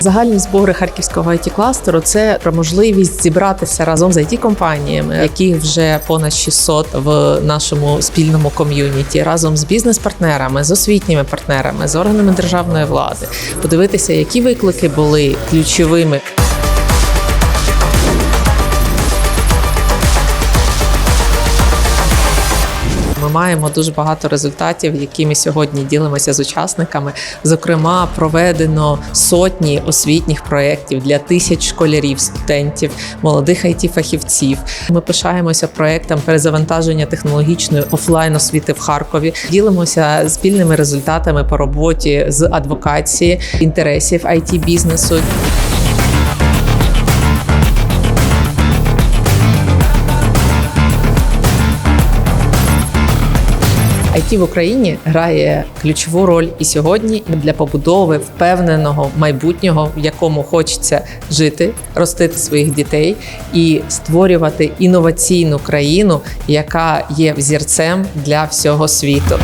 Загальні збори харківського it кластеру це про можливість зібратися разом з it компаніями яких вже понад 600 в нашому спільному ком'юніті, разом з бізнес-партнерами, з освітніми партнерами, з органами державної влади, подивитися, які виклики були ключовими. Маємо дуже багато результатів, які ми сьогодні ділимося з учасниками. Зокрема, проведено сотні освітніх проєктів для тисяч школярів, студентів, молодих it фахівців. Ми пишаємося проєктом перезавантаження технологічної офлайн освіти в Харкові. Ділимося спільними результатами по роботі з адвокації інтересів it бізнесу. IT в Україні грає ключову роль і сьогодні для побудови впевненого майбутнього, в якому хочеться жити, ростити своїх дітей і створювати інноваційну країну, яка є взірцем для всього світу.